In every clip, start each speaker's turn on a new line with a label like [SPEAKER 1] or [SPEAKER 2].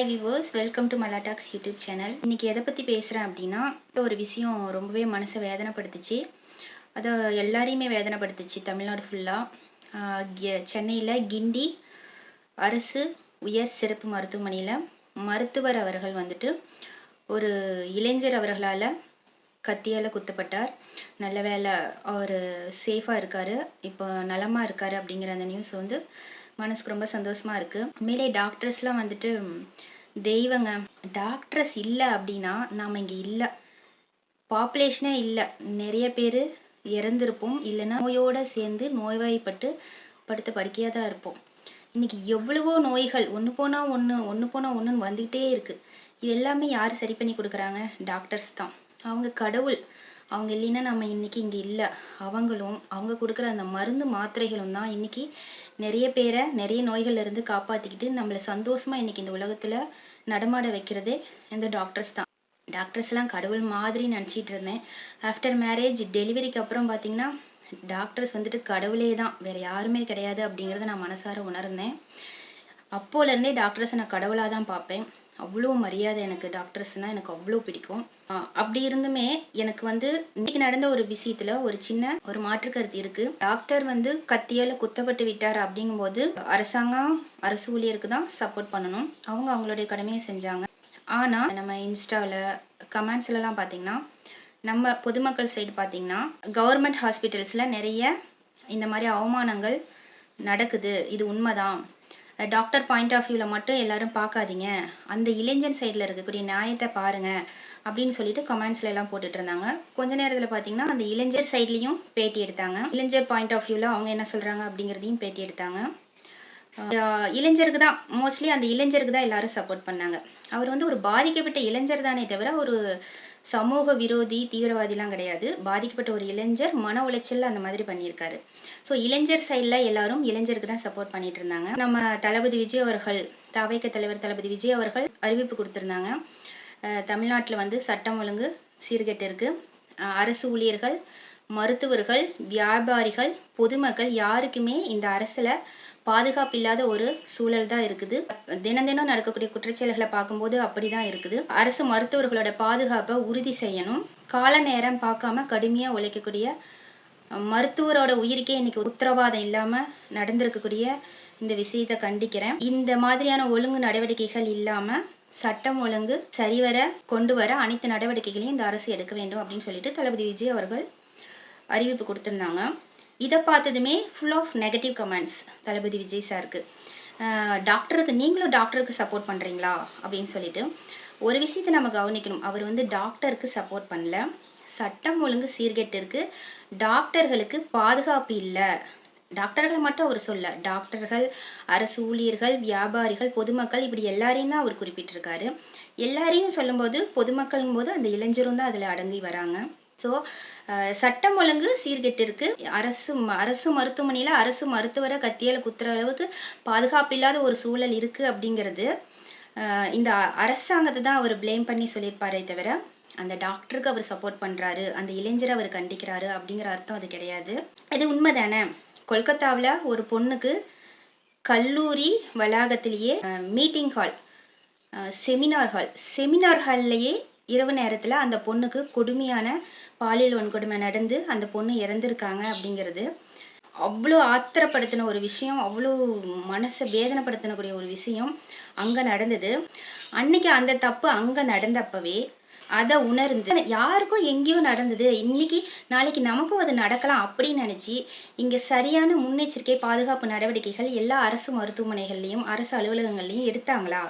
[SPEAKER 1] Hi viewers welcome to மலாடாக்ஸ் YouTube channel இன்னைக்கு எதை பற்றி பேசுகிறேன் அப்படின்னா ஒரு விஷயம் ரொம்பவே மனசை வேதனைப்படுத்துச்சு. அதை எல்லாரையுமே வேதனைப்படுத்துச்சு தமிழ்நாடு ஃபுல்லாக சென்னையில் கிண்டி அரசு உயர் சிறப்பு மருத்துவமனையில் மருத்துவர் அவர்கள் வந்துட்டு ஒரு இளைஞர் அவர்களால் கத்தியால் குத்தப்பட்டார். நல்ல வேலை அவர் சேஃபாக இருக்கார். இப்போ நலமாக இருக்கார் அப்படிங்கிற அந்த நியூஸ் வந்து மனசுக்கு ரொம்ப சந்தோஷமா இருக்கு. உண்மையிலே டாக்டர்ஸ்லாம் வந்துட்டு தெய்வங்க டாக்டர்ஸ் இல்லை அப்படின்னா நாம் இங்கே இல்லை. பாப்புலேஷனே இல்லை. நிறைய பேர் இறந்திருப்போம். இல்லைன்னா நோயோடு சேர்ந்து நோய்வாய்ப்பட்டு படுத்த படுக்கையாக தான் இருப்போம். இன்னைக்கு எவ்வளவோ நோய்கள் ஒன்று போனால் ஒன்று ஒன்று போனால் ஒன்றுன்னு வந்துக்கிட்டே இருக்குது இது எல்லாமே யார் சரி பண்ணி கொடுக்குறாங்க? டாக்டர்ஸ் தான். அவங்க கடவுள். அவங்க இல்லைன்னா நம்ம இன்னைக்கு இங்கே இல்லை. அவங்களும் அவங்க கொடுக்குற அந்த மருந்து மாத்திரைகளும் தான் இன்னைக்கு நிறைய பேரை நிறைய நோய்கள்லேருந்து காப்பாற்றிக்கிட்டு நம்மளை சந்தோஷமா இன்னைக்கு இந்த உலகத்தில் நடமாட வைக்கிறதே இந்த டாக்டர்ஸ் தான். டாக்டர்ஸ்லாம் கடவுள் மாதிரி நினச்சிட்டு இருந்தேன். ஆஃப்டர் மேரேஜ் டெலிவரிக்கு அப்புறம் பார்த்தீங்கன்னா டாக்டர்ஸ் வந்துட்டு கடவுளே தான். வேற யாருமே கிடையாது அப்படிங்கிறத நான் மனசார உணர்ந்தேன். அப்போலேருந்தே டாக்டர்ஸை நான் கடவுளாக தான் பார்ப்பேன். அவ்வளோ மரியாதை எனக்கு டாக்டர்ஸ்னால் எனக்கு அவ்வளோ பிடிக்கும். அப்படி இருந்துமே எனக்கு வந்து இன்னைக்கு நடந்த ஒரு விஷயத்துல ஒரு சின்ன ஒரு மாற்று கருத்து இருக்கு. டாக்டர் வந்து கத்தியால குத்தப்பட்டு விட்டார் அப்படிங்கும்போது அரசாங்கம் அரசு ஊழியருக்கு தான் சப்போர்ட் பண்ணணும். அவங்க அவங்களுடைய கடமையை செஞ்சாங்க. ஆனால் நம்ம இன்ஸ்டாவில் கமெண்ட்ஸ்லலாம் பார்த்தீங்கன்னா நம்ம பொதுமக்கள் சைடு பார்த்தீங்கன்னா கவர்மெண்ட் ஹாஸ்பிட்டல்ஸில் நிறைய இந்த மாதிரி அவமானங்கள் நடக்குது. இது உண்மைதான். டாக்டர் பாயிண்ட் ஆஃப் வியூவில் மட்டும் எல்லாரும் பார்க்காதீங்க. அந்த இளைஞன் சைடில் இருக்கக்கூடிய நியாயத்தை பாருங்க அப்படின்னு சொல்லிட்டு கமெண்ட்ஸ்ல எல்லாம் போட்டுட்டு இருந்தாங்க. கொஞ்ச நேரத்தில் பார்த்தீங்கன்னா அந்த இளைஞர் சைட்லேயும் பேட்டி எடுத்தாங்க. இளைஞர் பாயிண்ட் ஆஃப் வியூவில் அவங்க என்ன சொல்கிறாங்க அப்படிங்கிறதையும் பேட்டி எடுத்தாங்க. இளைஞருக்கு தான். மோஸ்ட்லி அந்த இளைஞருக்கு தான் எல்லாரும் சப்போர்ட் பண்ணாங்க. அவர் வந்து ஒரு பாதிக்கப்பட்ட இளைஞர் தானே தவிர ஒரு சமூக விரோதி தீவிரவாதிலாம் கிடையாது. பாதிக்கப்பட்ட ஒரு இளைஞர் மன உளைச்சல் அந்த மாதிரி பண்ணியிருக்காரு. ஸோ இளைஞர் சைடில் எல்லாரும் இளைஞருக்கு தான் சப்போர்ட் பண்ணிட்டு இருந்தாங்க. நம்ம தளபதி விஜய் அவர்கள் தவைக்க தலைவர் தளபதி விஜய் அவர்கள் அறிவிப்பு கொடுத்துருந்தாங்க. தமிழ்நாட்டில் வந்து சட்டம் ஒழுங்கு சீர்கெட்டு இருக்கு அரசு ஊழியர்கள் மருத்துவர்கள் வியாபாரிகள் பொதுமக்கள் யாருக்குமே இந்த அரசில் பாதுகாப்பு இல்லாத ஒரு சூழல் தான் இருக்குது. தினம் தினம் நடக்கக்கூடிய குற்றச்செயல்களை பார்க்கும்போது அப்படி தான் இருக்குது. அரசு மருத்துவர்களோட பாதுகாப்பை உறுதி செய்யணும். கால நேரம் பார்க்காம கடுமையாக உழைக்கக்கூடிய மருத்துவரோட உயிருக்கே இன்னைக்கு உத்தரவாதம் இல்லாமல் நடந்திருக்கக்கூடிய இந்த விஷயத்தை கண்டிக்கிறேன். இந்த மாதிரியான ஒழுங்கு நடவடிக்கைகள் இல்லாமல் சட்டம் ஒழுங்கு சரிவர கொண்டு வர அனைத்து நடவடிக்கைகளையும் இந்த அரசு எடுக்க வேண்டும் அப்படின்னு சொல்லிட்டு தளபதி விஜய் அவர்கள் அறிவிப்பு கொடுத்துருந்தாங்க. இதை பார்த்ததுமே full of negative comments Thalapathy Vijay சாருக்கு டாக்டருக்கு நீங்களும் டாக்டருக்கு சப்போர்ட் பண்ணுறீங்களா அப்படின்னு சொல்லிட்டு ஒரு விஷயத்தை நம்ம கவனிக்கணும். அவர் வந்து டாக்டருக்கு சப்போர்ட் பண்ணல. சட்டம் ஒழுங்கு சீர்கெட்டு இருக்கு டாக்டர்களுக்கு பாதுகாப்பு இல்லை. டாக்டர்களை மட்டும் அவர் சொல்ல. டாக்டர்கள் அரசு ஊழியர்கள் வியாபாரிகள் பொதுமக்கள் இப்படி எல்லாரையும் தான் அவர் குறிப்பிட்டிருக்காரு. எல்லாரையும் சொல்லும்போது பொதுமக்களும் போது அந்த இளைஞரும் தான் அதில் அடங்கி வராங்க. ஸோ சட்டம் ஒழுங்கு சீர்கெட்டு இருக்கு அரசு ம- அரசு மருத்துவமனையில் அரசு மருத்துவரை கத்தியால் குத்துற அளவுக்கு பாதுகாப்பு இல்லாத ஒரு சூழல் இருக்கு அப்படிங்கிறது இந்த அரசாங்கத்தை தான் அவர் ப்ளேம் பண்ணி சொல்லியிருப்பாரே தவிர அந்த டாக்டருக்கு அவர் சப்போர்ட் பண்ணுறாரு அந்த இளைஞரை அவர் கண்டிக்கிறாரு அப்படிங்கிற அர்த்தம் அது கிடையாது. இது உண்மைதானே? கொல்கத்தாவில் ஒரு பொண்ணுக்கு கல்லூரி வளாகத்திலேயே meeting hall seminar hall seminar ஹால்லையே இரவு நேரத்தில் அந்த பொண்ணுக்கு கொடுமையான பாலியல் வன்கொடுமை நடந்து அந்த பொண்ணு இறந்திருக்காங்க அப்படிங்கிறது அவ்வளோ ஆத்திரப்படுத்தின ஒரு விஷயம் அவ்வளோ மனசை வேதனைப்படுத்தினக்கூடிய ஒரு விஷயம் அங்கே நடந்தது. அன்னைக்கு அந்த தப்பு அங்கே நடந்தப்பவே அதை உணர்ந்து யாருக்கும் எங்கேயோ நடந்தது. இன்னைக்கு நாளைக்கு நமக்கும் அது நடக்கலாம் அப்படின்னு நினச்சி இங்கே சரியான முன்னெச்சரிக்கை பாதுகாப்பு நடவடிக்கைகள் எல்லா அரசு மருத்துவமனைகள்லையும் அரசு அலுவலகங்கள்லையும் எடுத்தாங்களா?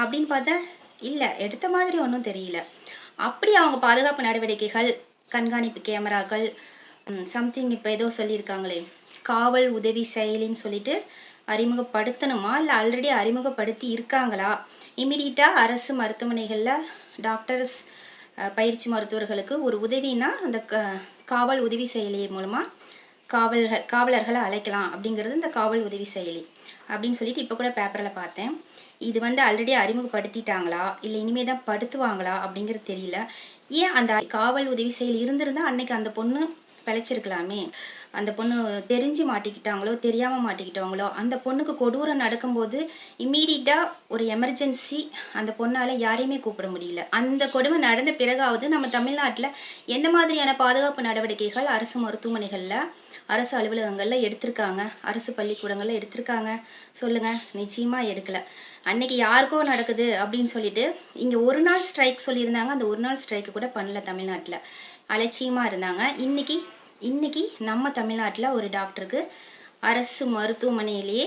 [SPEAKER 1] அப்படின்னு பார்த்தா இல்லை எடுத்த மாதிரி ஒன்றும் தெரியல. அப்படி அவங்க பாதுகாப்பு நடவடிக்கைகள் கண்காணிப்பு கேமராக்கள் சம்திங் இப்போ ஏதோ சொல்லியிருக்காங்களே. காவல் உதவி செயலின்னு சொல்லிட்டு அறிமுகப்படுத்தணுமா? இல்லை ஆல்ரெடி அறிமுகப்படுத்தி இருக்காங்களா? இமீடியட்டாக அரசு மருத்துவமனைகளில் டாக்டர்ஸ் பயிற்சி மருத்துவர்களுக்கு ஒரு உதவினா அந்த க காவல் உதவி செயலி மூலமாக காவல்கள் காவலர்களை அழைக்கலாம் அப்படிங்கிறது இந்த காவல் உதவி செயலி. அப்படின்னு சொல்லிட்டு இப்போ கூட பேப்பரில் பார்த்தேன். இது வந்து ஆல்ரெடி அறிமுகப்படுத்திட்டாங்களா? இல்லை இனிமே தான் படுத்துவாங்களா? அப்படிங்கிறது தெரியல. ஏன் அந்த காவல் உதவி செயல் இருந்திருந்தா அன்னைக்கு அந்த பொண்ணு பிழைச்சிருக்கலாமே? அந்த பொண்ணு தெரிஞ்சு மாட்டிக்கிட்டாங்களோ தெரியாமல் மாட்டிக்கிட்டாங்களோ அந்த பொண்ணுக்கு கொடூரம் நடக்கும்போது இம்மீடியட்டாக ஒரு எமர்ஜென்சி அந்த பொண்ணால் யாரையுமே கூப்பிட முடியல. அந்த கொடுமை நடந்த பிறகாவது நம்ம தமிழ்நாட்டில் எந்த மாதிரியான பாதுகாப்பு நடவடிக்கைகள் அரசு மருத்துவமனைகளில் அரசு அலுவலகங்களில் எடுத்திருக்காங்க? அரசு பள்ளிக்கூடங்களில் எடுத்திருக்காங்க? சொல்லுங்கள் நிச்சயமாக எடுக்கல. அன்னைக்கு யாருக்கோ நடக்குது அப்படின்னு சொல்லிட்டு இங்கே ஒரு நாள் ஸ்ட்ரைக் சொல்லியிருந்தாங்க. அந்த ஒரு நாள் ஸ்ட்ரைக்கு கூட பண்ணல தமிழ்நாட்டில். அலட்சியமாக இருந்தாங்க. இன்னைக்கு இன்னைக்கு நம்ம தமிழ்நாட்டில் ஒரு டாக்டருக்கு அரசு மருத்துவமனையிலேயே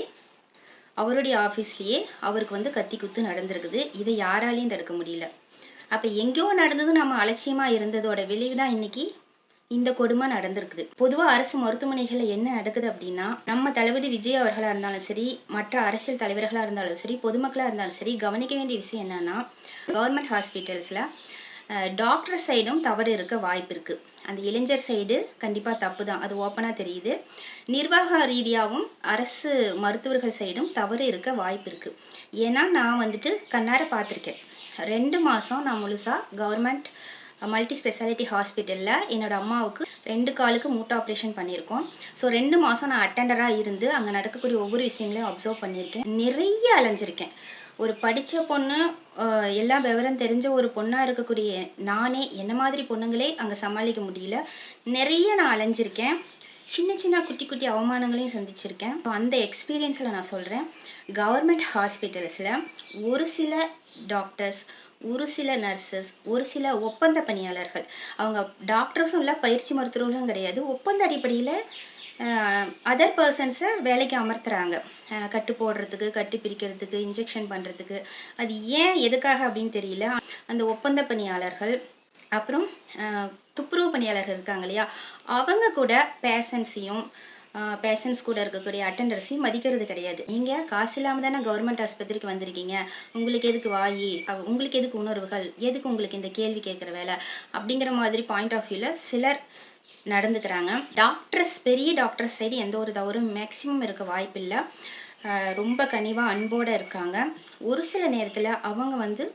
[SPEAKER 1] அவருடைய ஆஃபீஸ்லேயே அவருக்கு வந்து கத்தி குத்து நடந்திருக்குது. இதை யாராலையும் தடுக்க முடியல. அப்போ எங்கேயோ நடந்தது நம்ம அலட்சியமாக இருந்ததோட விளைவு தான் இன்னைக்கு இந்த கொடுமை நடந்திருக்குது. பொதுவாக அரசு மருத்துவமனைகளில் என்ன நடக்குது அப்படின்னா நம்ம தளபதி விஜய் அவர்களாக இருந்தாலும் சரி மற்ற அரசியல் தலைவர்களாக இருந்தாலும் சரி பொதுமக்களாக இருந்தாலும் சரி கவனிக்க வேண்டிய விஷயம் என்னன்னா கவர்மெண்ட் ஹாஸ்பிட்டல்ஸில் டாக்டர் சைடும் தவறு இருக்க வாய்ப்பு இருக்குது அந்த இளைஞர் சைடு கண்டிப்பாக தப்பு தான் அது ஓப்பனாக தெரியுது. நிர்வாக ரீதியாகவும் அரசு மருத்துவர்கள் சைடும் தவறு இருக்க வாய்ப்பு இருக்குது ஏன்னா நான் வந்துட்டு கண்ணார பார்த்துருக்கேன். ரெண்டு மாதம் நான் முழுசாக கவர்மெண்ட் மல்டி ஸ்பெஷாலிட்டி ஹாஸ்பிட்டலில் என்னோட அம்மாவுக்கு ரெண்டு காலுக்கு மூட்டை ஆப்ரேஷன் பண்ணியிருக்கோம். ஸோ ரெண்டு மாதம் நான் அட்டெண்டராக இருந்து அங்கே நடக்கக்கூடிய ஒவ்வொரு விஷயங்களையும் அப்சர்வ் பண்ணியிருக்கேன். நிறைய அலைஞ்சிருக்கேன். ஒரு படித்த பொண்ணு எல்லா விவரம் தெரிஞ்ச ஒரு பொண்ணாக இருக்கக்கூடிய நானே என்ன மாதிரி பொண்ணுங்களே அங்கே சமாளிக்க முடியல. நிறைய நான் அலைஞ்சிருக்கேன். சின்ன சின்ன குட்டி குட்டி அவமானங்களையும் சந்திச்சிருக்கேன். ஸோ அந்த எக்ஸ்பீரியன்ஸில் நான் சொல்கிறேன் கவர்மெண்ட் ஹாஸ்பிட்டல்ஸில் ஒரு சில டாக்டர்ஸ் ஒரு சில நர்சஸ் ஒரு சில ஒப்பந்த பணியாளர்கள். அவங்க டாக்டர்ஸும் இல்லை பயிற்சி மருத்துவர்களும் கிடையாது. ஒப்பந்த அடிப்படையில் அதர் பர்சன்ஸை வேலைக்கு அமர்த்துறாங்க. கட்டு போடுறதுக்கு கட்டு பிரிக்கிறதுக்கு இன்ஜெக்ஷன் பண்ணுறதுக்கு அது ஏன் எதுக்காக அப்படின்னு தெரியல. அந்த ஒப்பந்த பணியாளர்கள் அப்புறம் துப்புரவு பணியாளர்கள் இருக்காங்க இல்லையா? அவங்க கூட பேஷன்ஸையும் பேஷன்ஸ் கூட இருக்கக்கூடிய அட்டண்டர்ஸையும் மதிக்கிறது கிடையாது. நீங்கள் காசு இல்லாமல் தானே கவர்மெண்ட் ஆஸ்பத்திரிக்கு வந்திருக்கீங்க. உங்களுக்கு எதுக்கு வாயி? உங்களுக்கு எதுக்கு உணர்வுகள்? எதுக்கு உங்களுக்கு இந்த கேள்வி கேட்குற வேலை? அப்படிங்கிற மாதிரி பாயிண்ட் ஆஃப் வியூவில் சிலர் நடந்துக்கிறாங்க. டாக்டர்ஸ் பெரிய டாக்டர்ஸ் சைடு எந்த ஒரு தவறும் மேக்சிமம் இருக்க வாய்ப்பில்லை. ரொம்ப கனிவாக அன்போடு இருக்காங்க. ஒரு சில நேரத்தில் அவங்க வந்து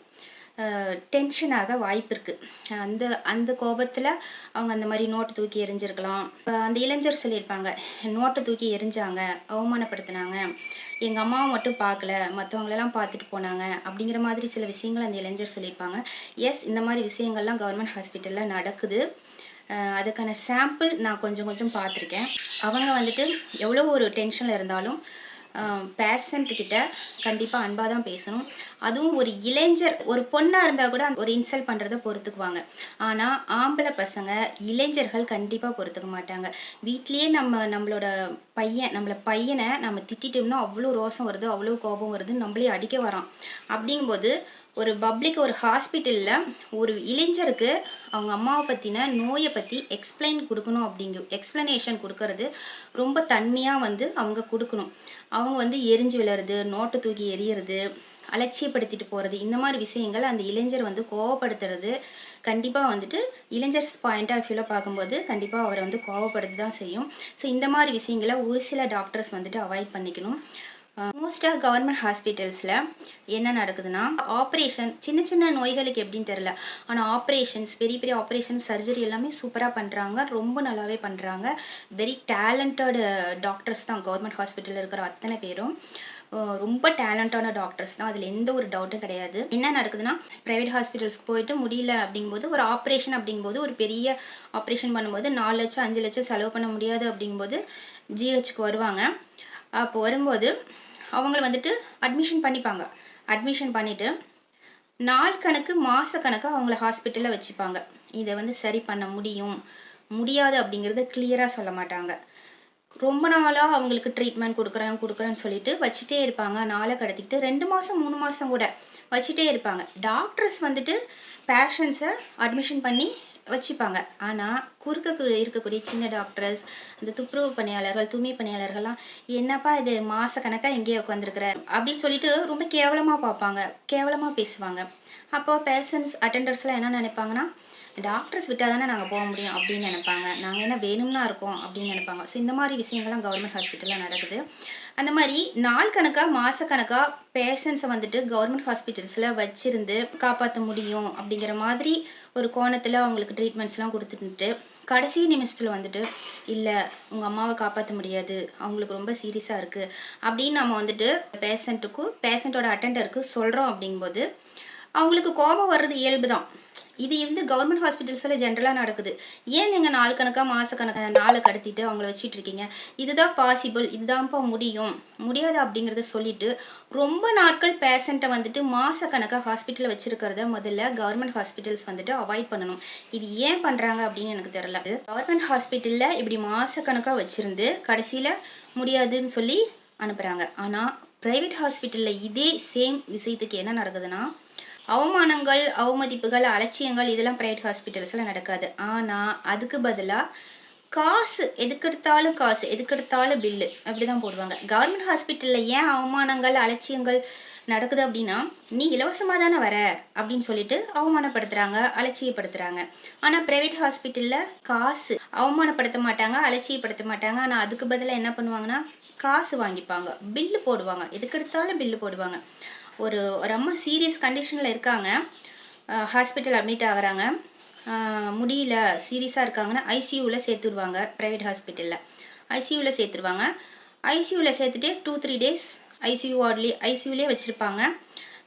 [SPEAKER 1] டென்ஷனாக வாய்ப்பு இருக்குது அந்த அந்த கோபத்தில் அவங்க அந்த மாதிரி நோட்டு தூக்கி எரிஞ்சிருக்கலாம் அந்த இளைஞர் சொல்லியிருப்பாங்க நோட்டை தூக்கி எரிஞ்சாங்க அவமானப்படுத்தினாங்க. எங்கள் அம்மாவை மட்டும் பார்க்கல மற்றவங்களெல்லாம் பார்த்துட்டு போனாங்க அப்படிங்கிற மாதிரி சில விஷயங்கள் அந்த இளைஞர் சொல்லியிருப்பாங்க. எஸ் இந்த மாதிரி விஷயங்கள்லாம் கவர்மெண்ட் ஹாஸ்பிட்டலில் நடக்குது. அதுக்கான சாம்பிள் நான் கொஞ்சம் கொஞ்சம் பார்த்துருக்கேன். அவங்க வந்துட்டு எவ்வளோ ஒரு டென்ஷனில் இருந்தாலும் பேஷண்ட் கண்டிப்பாக அன்பாக தான் பேசணும். அதுவும் ஒரு இளைஞர் ஒரு பொண்ணாக இருந்தால் கூட ஒரு இன்சல்ட் பண்ணுறத பொறுத்துக்குவாங்க. ஆனால் ஆம்பளை பசங்க இளைஞர்கள் கண்டிப்பாக பொறுத்துக்க மாட்டாங்க. வீட்லேயே நம்ம நம்மளோட பையன் நம்மள பையனை நம்ம திட்டிட்டோம்னா அவ்வளோ ரோசம் வருது அவ்வளோ கோபம் வருது நம்மளே அடிக்க வரோம் அப்படிங்கும்போது ஒரு பப்ளிக் ஒரு ஹாஸ்பிட்டலில் ஒரு இளைஞருக்கு அவங்க அம்மாவை பற்றின நோயை பற்றி எக்ஸ்பிளைன் கொடுக்கணும் அப்படிங்க எக்ஸ்ப்ளனேஷன் கொடுக்கறது ரொம்ப தன்மையாக வந்து அவங்க கொடுக்கணும். அவங்க வந்து எரிஞ்சு விழுறது நோட்டை தூக்கி எரியறது அலட்சியப்படுத்திட்டு போகிறது இந்த மாதிரி விஷயங்கள் அந்த இளைஞர் வந்து கோவப்படுத்துறது கண்டிப்பாக வந்துட்டு இளைஞர்ஸ் பாயிண்ட் ஆஃப் வியூவில் பார்க்கும்போது கண்டிப்பாக அவரை வந்து கோவப்படுத்தி தான் செய்யும். ஸோ இந்த மாதிரி விஷயங்களை ஒரு சில டாக்டர்ஸ் வந்துட்டு அவாய்ட் பண்ணிக்கணும். மோஸ்ட்டாக கவர்மெண்ட் ஹாஸ்பிட்டல்ஸில் என்ன நடக்குதுன்னா ஆப்ரேஷன் சின்ன சின்ன நோய்களுக்கு எப்படின்னு தெரில ஆனால் ஆப்ரேஷன்ஸ் பெரிய பெரிய ஆப்ரேஷன் சர்ஜரி எல்லாமே சூப்பராக பண்ணுறாங்க ரொம்ப நல்லாவே பண்ணுறாங்க வெரி டேலண்டட் டாக்டர்ஸ் தான் கவர்மெண்ட் ஹாஸ்பிட்டலில் இருக்கிற அத்தனை பேரும். ரொம்ப டேலண்டான டாக்டர்ஸ் தான். அதில் எந்த ஒரு டவுட்டும் கிடையாது. என்ன நடக்குதுன்னா ப்ரைவேட் ஹாஸ்பிட்டல்ஸ்க்கு போயிட்டு முடியல அப்படிங்கும்போது ஒரு ஆப்ரேஷன் அப்படிங்கும்போது ஒரு பெரிய ஆப்ரேஷன் பண்ணும்போது நாலு லட்சம் அஞ்சு லட்சம் செலவு பண்ண முடியாது அப்படிங்கும்போது ஜிஹெச்க்கு வருவாங்க. அப்போ வரும்போது அவங்கள வந்துட்டு அட்மிஷன் பண்ணிப்பாங்க. அட்மிஷன் பண்ணிட்டு நாள் கணக்கு மாச கணக்கு அவங்கள ஹாஸ்பிட்டலில் வச்சுப்பாங்க. இதை வந்து சரி பண்ண முடியும் முடியாது அப்படிங்கிறத கிளியராக சொல்ல மாட்டாங்க. ரொம்ப நாளாக அவங்களுக்கு ட்ரீட்மெண்ட் கொடுக்குறேன் கொடுக்குறேன்னு சொல்லிட்டு வச்சுட்டே இருப்பாங்க. நாளை கடத்திக்கிட்டு ரெண்டு மாதம் மூணு மாதம் கூட வச்சுட்டே இருப்பாங்க. டாக்டர்ஸ் வந்துட்டு பேஷண்ட்ஸை அட்மிஷன் பண்ணி வச்சுப்பாங்க. ஆனால் குறுக்க இருக்கக்கூடிய சின்ன டாக்டர்ஸ் அந்த துப்புரவு பணியாளர்கள் தூய்மை பணியாளர்கள்லாம் என்னப்பா இது மாத கணக்காக எங்கேயே உட்காந்துருக்குற அப்படின்னு சொல்லிட்டு ரொம்ப கேவலமாக பார்ப்பாங்க. கேவலமாக பேசுவாங்க. அப்போ பேஷண்ட்ஸ் அட்டெண்டர்ஸ்லாம் என்ன நினைப்பாங்கன்னா டாக்டர்ஸ் விட்டால் தானே நாங்கள் போக முடியும் அப்படின்னு நினைப்பாங்க. நாங்கள் என்ன வேணும்னா இருக்கோம் அப்படின்னு நினைப்பாங்க. ஸோ இந்த மாதிரி விஷயங்கள்லாம் கவர்மெண்ட் ஹாஸ்பிட்டலில் நடக்குது. அந்த மாதிரி நாள் கணக்காக மாதக்கணக்காக பேஷண்ட்ஸை வந்துட்டு கவர்மெண்ட் ஹாஸ்பிட்டல்ஸில் வச்சிருந்து காப்பாற்ற முடியும் அப்படிங்கிற மாதிரி ஒரு கோணத்தில் அவங்களுக்கு ட்ரீட்மெண்ட்ஸ்லாம் கொடுத்துட்டு கடைசி நிமிஷத்தில் வந்துட்டு இல்லை உங்கள் அம்மாவை காப்பாற்ற முடியாது. அவங்களுக்கு ரொம்ப சீரியஸாக இருக்குது அப்படின்னு நம்ம வந்துட்டு பேஷண்ட்டுக்கும் பேஷண்ட்டோட அட்டெண்டருக்கு சொல்கிறோம் அப்படிங்கும்போது அவங்களுக்கு கோபம் வர்றது இயல்பு தான் இது வந்து கவர்மெண்ட் ஹாஸ்பிட்டல்ஸில் ஜென்ரலாக நடக்குது. ஏன் நீங்கள் நாள் கணக்காக மாதக்கணக்காக நாளை கடத்திட்டு அவங்கள வச்சுட்டு இருக்கீங்க? இதுதான் பாசிபிள் இதுதான்ப்பா முடியும். முடியாது அப்படிங்கிறத சொல்லிட்டு ரொம்ப நாட்கள் பேஷண்ட்டை வந்துட்டு மாதக்கணக்காக ஹாஸ்பிட்டலில் வச்சுருக்கிறத முதல்ல கவர்மெண்ட் ஹாஸ்பிட்டல்ஸ் வந்துட்டு அவாய்ட் பண்ணணும். இது ஏன் பண்ணுறாங்க அப்படின்னு எனக்கு தெரியல. கவர்மெண்ட் ஹாஸ்பிட்டலில் இப்படி மாதக்கணக்காக வச்சுருந்து கடைசியில் முடியாதுன்னு சொல்லி அனுப்புகிறாங்க ஆனால் ப்ரைவேட் ஹாஸ்பிட்டலில் இதே சேம் விஷயத்துக்கு என்ன நடக்குதுன்னா அவமானங்கள் அவமதிப்புகள் அலட்சியங்கள் இதெல்லாம் ப்ரைவேட் ஹாஸ்பிட்டல்ஸில் நடக்காது. ஆனால் அதுக்கு பதிலாக காசு எதுக்கெடுத்தாலும் காசு எதுக்கெடுத்தாலும் பில்லு அப்படி தான் போடுவாங்க. கவர்மெண்ட் ஹாஸ்பிட்டலில் ஏன் அவமானங்கள் அலட்சியங்கள் நடக்குது அப்படின்னா நீ இலவசமாக தானே வர அப்படின்னு சொல்லிட்டு அவமானப்படுத்துகிறாங்க அலட்சியப்படுத்துகிறாங்க ஆனால் ப்ரைவேட் ஹாஸ்பிட்டலில் காசு அவமானப்படுத்த மாட்டாங்க அலட்சியப்படுத்த மாட்டாங்க. ஆனால் அதுக்கு பதிலாக என்ன பண்ணுவாங்கன்னா காசு வாங்கிப்பாங்க. பில்லு போடுவாங்க. எதுக்கெடுத்தாலும் பில்லு போடுவாங்க. ஒரு ஒரு அம்மா சீரியஸ் கண்டிஷனில் இருக்காங்க. ஹாஸ்பிட்டல் அட்மிட் ஆகுறாங்க. முடியல சீரியஸாக இருக்காங்கன்னா ஐசியூவில் சேர்த்துருவாங்க ப்ரைவேட் ஹாஸ்பிட்டலில் ஐசியூவில் சேர்த்துருவாங்க. ஐசியூவில் சேர்த்துட்டு டூ த்ரீ டேஸ் ஐசியூ வார்ட்லி ஐசியூலேயே வச்சுருப்பாங்க.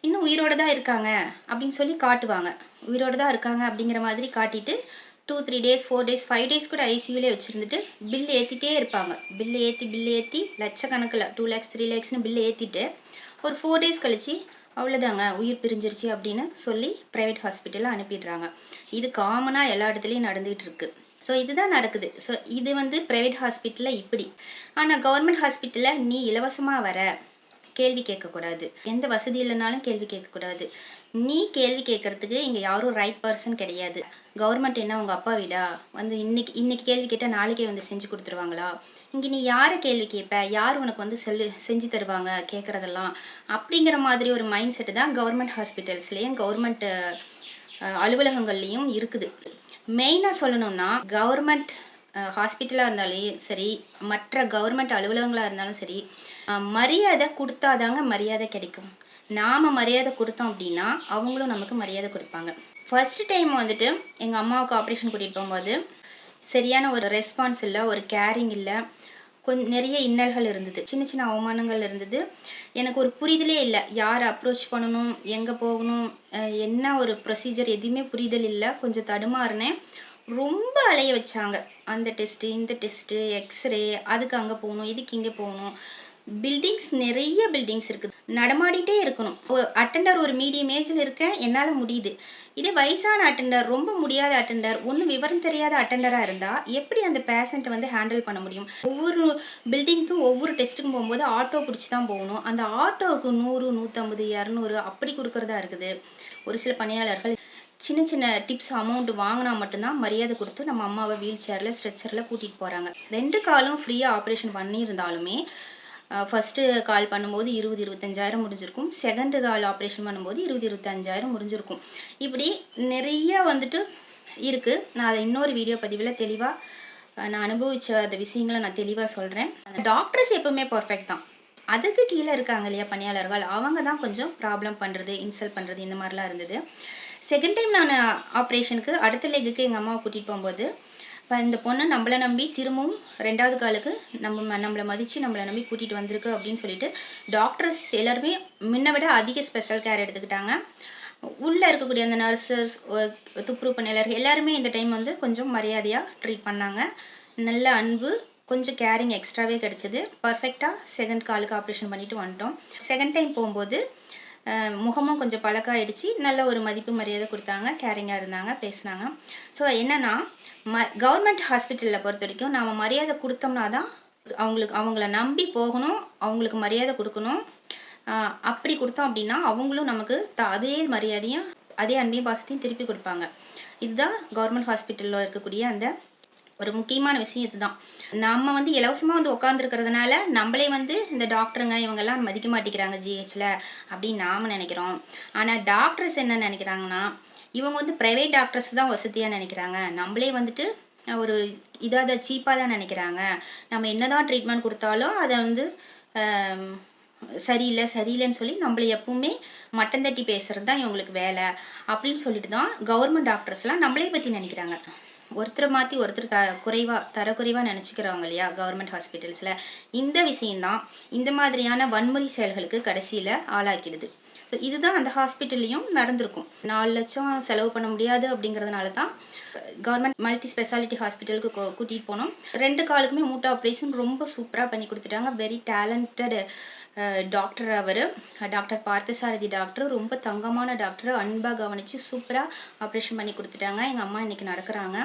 [SPEAKER 1] இன்னும் உயிரோடு தான் இருக்காங்க அப்படின்னு சொல்லி காட்டுவாங்க. உயிரோடு தான் இருக்காங்க அப்படிங்கிற மாதிரி காட்டிட்டு two three days four days five days கூட ஐசியூலே வச்சுருந்துட்டு பில் ஏற்றிட்டே இருப்பாங்க. பில்லு ஏற்றி பில்லு ஏற்றி லட்சக்கணக்கில் டூ லேக்ஸ் த்ரீ லேக்ஸ்னு பில்லு ஏற்றிட்டு ஒரு ஃபோர் டேஸ் கழிச்சு அவ்வளோதாங்க உயிர் பிரிஞ்சிருச்சு அப்படின்னு சொல்லி ப்ரைவேட் ஹாஸ்பிட்டலில் அனுப்பிடுறாங்க. இது காமனாக எல்லா இடத்துலையும் நடந்துகிட்டு இருக்குது ஸோ இதுதான் நடக்குது. ஸோ இது வந்து ப்ரைவேட் ஹாஸ்பிட்டலில் இப்படி. ஆனால் கவர்மெண்ட் ஹாஸ்பிட்டலில் நீ இலவசமாக வர கேள்வி கேட்கக்கூடாது. எந்த வசதி இல்லைனாலும் கேள்வி கேட்கக்கூடாது. நீ கேள்வி கேட்கறதுக்கு இங்கே யாரும் ரைட் பர்சன் கிடையாது. கவர்மெண்ட் என்ன உங்கள் அப்பா வீடா? வந்து இன்னைக்கு இன்னைக்கு கேள்வி கேட்டால் நாளைக்கே வந்து செஞ்சு கொடுத்துருவாங்களா? இங்கே நீ யாரை கேள்வி கேட்ப? யார் உனக்கு வந்து சொல்லு செஞ்சு தருவாங்க கேட்குறதெல்லாம்? அப்படிங்கிற மாதிரி ஒரு மைண்ட் செட்டு தான் கவர்மெண்ட் ஹாஸ்பிட்டல்ஸ்லேயும் கவர்மெண்ட் அலுவலகங்கள்லேயும் இருக்குது. மெயினாக சொல்லணும்னா கவர்மெண்ட் ஹாஸ்பிட்டலாக இருந்தாலும் சரி மற்ற கவர்மெண்ட் அலுவலகங்களாக இருந்தாலும் சரி மரியாதை கொடுத்தாதாங்க மரியாதை கிடைக்கும். நாம் மரியாதை கொடுத்தோம் அப்படின்னா அவங்களும் நமக்கு மரியாதை கொடுப்பாங்க. ஃபர்ஸ்ட் டைம் வந்துட்டு எங்கள் அம்மாவுக்கு ஆப்ரேஷன் கூட்டிகிட்டு போகும்போது சரியான ஒரு ரெஸ்பான்ஸ் இல்லை ஒரு கேரிங் இல்லை கொஞ்சம் நிறைய இன்னல்கள் இருந்தது. சின்ன சின்ன அவமானங்கள் இருந்தது. எனக்கு ஒரு புரிதலே இல்லை யார் அப்ரோச் பண்ணணும் எங்கே போகணும் என்ன ஒரு ப்ரொசீஜர் எதுவுமே புரிதல் இல்லை கொஞ்சம் தடுமாறினேன். ரொம்ப அலைய வச்சாங்க. அந்த டெஸ்ட்டு இந்த டெஸ்ட்டு எக்ஸ்ரே அதுக்கு அங்கே போகணும் இதுக்கு இங்கே போகணும். பில்டிங்ஸ் நிறைய பில்டிங்ஸ் இருக்குது. நடமாடிட்டே இருக்கணும். அட்டெண்டர் ஒரு மீடியம் ஏஜில் இருக்கேன் என்னால் முடியுது. இதே வயசான அட்டெண்டர் ரொம்ப முடியாத அட்டெண்டர் ஒன்றும் விவரம் தெரியாத அட்டெண்டராக இருந்தால் எப்படி அந்த பேஷண்ட்டை வந்து ஹேண்டில் பண்ண முடியும்? ஒவ்வொரு பில்டிங்க்கும் ஒவ்வொரு டெஸ்ட்டுக்கும் போகும்போது ஆட்டோ பிடிச்சி தான் போகணும். அந்த ஆட்டோவுக்கு நூறு நூற்றம்பது இரநூறு அப்படி கொடுக்குறதா இருக்குது. ஒரு சில பணியாளர்கள் சின்ன சின்ன டிப்ஸ் அமௌண்ட் வாங்கினா மட்டும்தான் மரியாதை கொடுத்து நம்ம அம்மாவை வீல் சேரில் ஸ்ட்ரெச்சரில் கூட்டிகிட்டு போகிறாங்க ரெண்டு காலும் ஃப்ரீயாக ஆப்ரேஷன் பண்ணியிருந்தாலுமே ஃபஸ்ட்டு கால் பண்ணும்போது இருபது இருபத்தஞ்சாயிரம் முடிஞ்சிருக்கும். செகண்டு கால் ஆப்ரேஷன் பண்ணும்போது இருபது இருபத்தஞ்சாயிரம் முடிஞ்சிருக்கும். இப்படி நிறைய வந்துட்டு இருக்குது நான் அதை இன்னொரு வீடியோ பதிவில் தெளிவாக நான் அனுபவித்த அந்த விஷயங்களை நான் தெளிவாக சொல்கிறேன் டாக்டர்ஸ் எப்பவுமே பர்ஃபெக்ட் தான். அதுக்கு கீழே இருக்காங்க இல்லையா பணியாளர்கள்? அவங்க தான் கொஞ்சம் ப்ராப்ளம் பண்ணுறது இன்சல்ட் பண்ணுறது இந்த மாதிரிலாம் இருந்தது. செகண்ட் டைம் நான் ஆப்ரேஷனுக்கு அடுத்த லெக்குக்கு எங்கள் அம்மாவை கூட்டிகிட்டு போகும்போது இப்போ இந்த பொண்ணை நம்மளை நம்பி திரும்பவும் ரெண்டாவது காலுக்கு நம்ம நம்மளை மதித்து நம்மளை நம்பி கூட்டிகிட்டு வந்திருக்கு அப்படின்னு சொல்லிட்டு டாக்டர்ஸ் எல்லாருமே முன்ன விட அதிக ஸ்பெஷல் கேர் எடுத்துக்கிட்டாங்க. உள்ளே இருக்கக்கூடிய அந்த நர்சஸ் துப்புரவு பணியாளர்கள் எல்லாருமே இந்த டைம் வந்து கொஞ்சம் மரியாதையாக ட்ரீட் பண்ணாங்க. நல்ல அன்பு கொஞ்சம் கேரிங் எக்ஸ்ட்ராவே கிடச்சிது. பர்ஃபெக்டாக செகண்ட் காலுக்கு ஆப்ரேஷன் பண்ணிட்டு வந்துட்டோம். செகண்ட் டைம் போகும்போது முகமும் கொஞ்சம் பழக்கம் ஆயிடுச்சு நல்ல ஒரு மதிப்பு மரியாதை கொடுத்தாங்க. கேரிங்காக இருந்தாங்க பேசுனாங்க. ஸோ என்னென்னா ம கவர்மெண்ட் ஹாஸ்பிட்டலில் பொறுத்த வரைக்கும் நாம் மரியாதை கொடுத்தோம்னா தான் அவங்களுக்கு அவங்கள நம்பி போகணும் அவங்களுக்கு மரியாதை கொடுக்கணும். அப்படி கொடுத்தோம் அப்படின்னா அவங்களும் நமக்கு த அதே மரியாதையும் அதே அன்பையும் பாசத்தையும் திருப்பி கொடுப்பாங்க. இதுதான் கவர்மெண்ட் ஹாஸ்பிட்டலில் இருக்கக்கூடிய அந்த ஒரு முக்கியமான விஷயம் இதுதான். நம்ம வந்து இலவசமாக வந்து உட்காந்துருக்கிறதுனால நம்மளே வந்து இந்த டாக்டருங்க இவங்கெல்லாம் மதிக்க மாட்டேங்கிறாங்க ஜிஹெச்சில் அப்படின்னு நாம் நினைக்கிறோம். ஆனால் டாக்டர்ஸ் என்ன நினைக்கிறாங்கன்னா இவங்க வந்து ப்ரைவேட் டாக்டர்ஸ் தான் வசதியாக நினைக்கிறாங்க. நம்மளே வந்துட்டு ஒரு இதாக சீப்பாக தான் நினைக்கிறாங்க. நம்ம என்னதான் ட்ரீட்மெண்ட் கொடுத்தாலும் அதை வந்து சரியில்லை சரியில்லைன்னு சொல்லி நம்மளை எப்பவுமே மட்டம் தட்டி பேசுறது தான் இவங்களுக்கு வேலை அப்படின்னு சொல்லிட்டு தான் கவர்மெண்ட் டாக்டர்ஸ்லாம் நம்மளே பற்றி நினைக்கிறாங்க. ஒருத்தரை மாற்றி ஒருத்தர் த குறைவாக தரக்குறைவாக நினச்சிக்கிறவங்க இல்லையா கவர்மெண்ட் ஹாஸ்பிட்டல்ஸில் இந்த விஷயந்தான் இந்த மாதிரியான வன்முறை செயல்களுக்கு கடைசியில் ஆளாக்கிடுது. ஸோ இதுதான் அந்த ஹாஸ்பிட்டல்லையும் நடந்திருக்கும். நாலு லட்சம் செலவு பண்ண முடியாது அப்படிங்கிறதுனால தான் கவர்மெண்ட் மல்டி ஸ்பெஷாலிட்டி ஹாஸ்பிட்டலுக்கு கூட்டிகிட்டு போனோம். ரெண்டு காலுக்குமே மூட்டை ஆப்ரேஷன் ரொம்ப சூப்பராக பண்ணி கொடுத்துட்டாங்க. வெரி டேலண்டட் டாக்டர் அவர். டாக்டர் பார்த்தசாரதி டாக்டர் ரொம்ப தங்கமான டாக்டர் அன்பாக கவனித்து சூப்பராக ஆப்ரேஷன் பண்ணி கொடுத்துட்டாங்க. எங்கள் அம்மா இன்றைக்கி நடக்கிறாங்க.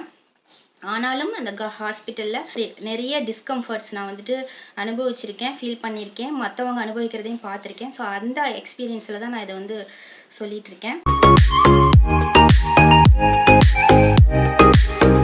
[SPEAKER 1] ஆனாலும் அந்த க ஹாஸ்பிட்டலில் நிறைய டிஸ்கம்ஃபர்ட்ஸ் நான் வந்துட்டு அனுபவிச்சிருக்கேன் ஃபீல் பண்ணியிருக்கேன் மற்றவங்க அனுபவிக்கிறதையும் பார்த்துருக்கேன். ஸோ அந்த எக்ஸ்பீரியன்ஸில் தான் நான் இதை வந்து சொல்லிகிட்ருக்கேன் இருக்கேன்.